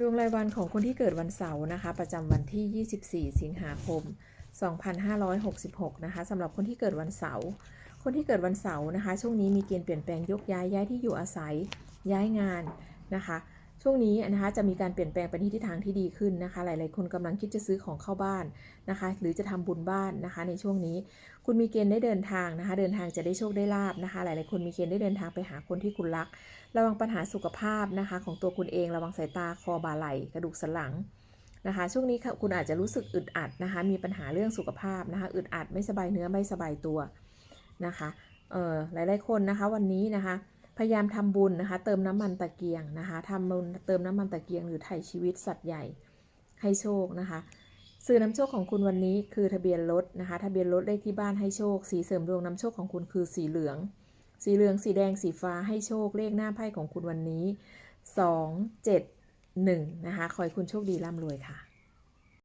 ดวงรายวันของคนที่เกิดวันเสาร์นะคะ ประจำวันที่ 24 สิงหาคม 2566 นะคะสำหรับคนที่เกิดวันเสาร์คนที่เกิดวันเสาร์นะคะ ช่วงนี้มีเกณฑ์เปลี่ยนแปลงยกย้ายย้ายที่อยู่อาศัยย้ายงานนะคะ ช่วงนี้นะคะจะมีการเปลี่ยนแปลงไปในทิศทางที่ดีขึ้นนะคะ หลาย ๆ คนกำลังคิดจะซื้อของเข้าบ้านนะคะ หรือจะทำบุญบ้านนะคะ ในช่วงนี้ คุณมีเกณฑ์ได้เดินทางนะคะ เดินทางจะได้โชคได้ลาบนะคะ หลาย ๆ คนมีเกณฑ์ได้เดินทางไปหาคนที่คุณรัก ระวังปัญหาสุขภาพนะคะ ของตัวคุณเอง ระวังสายตาคอบ่าไหล่กระดูกสันหลังนะคะ ช่วงนี้ค่ะคุณอาจจะรู้สึกอึดอัดนะคะ มีปัญหาเรื่องสุขภาพนะคะ อึดอัดไม่สบายเนื้อไม่สบายตัวนะคะ เออหลาย ๆ คนนะคะวันนี้นะคะ พยายามทำบุญนะคะ เติมน้ำมันตะเกียงนะคะทำบุญเติมน้ำมันตะเกียงหรือไถ่ชีวิตสัตว์ใหญ่ให้โชคนะคะสื่อนำโชคของคุณวันนี้คือทะเบียนรถนะคะ ทะเบียนรถเลขที่บ้านให้โชค สีเสริมดวงนำโชคของคุณคือสีเหลือง สีเหลือง สีแดง สีฟ้าให้โชค เลขหน้าไพ่ของคุณวันนี้ 2 7 1 นะคะ ขอให้คุณโชคดีร่ำรวยค่ะ